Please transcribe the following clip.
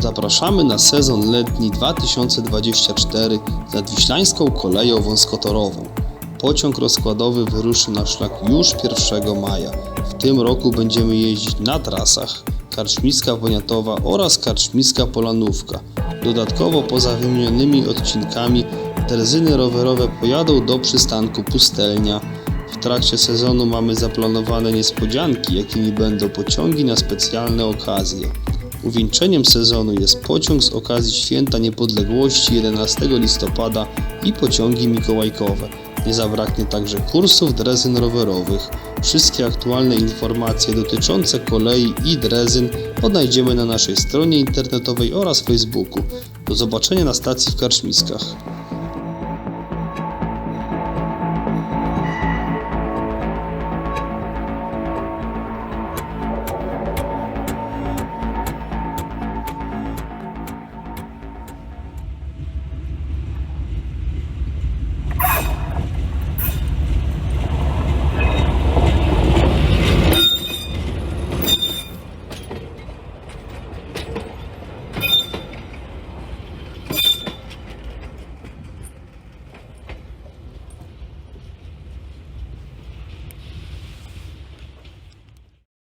Zapraszamy na sezon letni 2024 z nadwiślańską koleją wąskotorową. Pociąg rozkładowy wyruszy na szlak już 1 maja. W tym roku będziemy jeździć na trasach Karczmiska Poniatowa oraz Karczmiska Polanówka. Dodatkowo poza wymienionymi odcinkami drezyny rowerowe pojadą do przystanku Pustelnia. W trakcie sezonu mamy zaplanowane niespodzianki, jakimi będą pociągi na specjalne okazje. Uwieńczeniem sezonu jest pociąg z okazji Święta Niepodległości 11 listopada i pociągi mikołajkowe. Nie zabraknie także kursów drezyn rowerowych. Wszystkie aktualne informacje dotyczące kolei i drezyn odnajdziemy na naszej stronie internetowej oraz Facebooku. Do zobaczenia na stacji w Karczmiskach.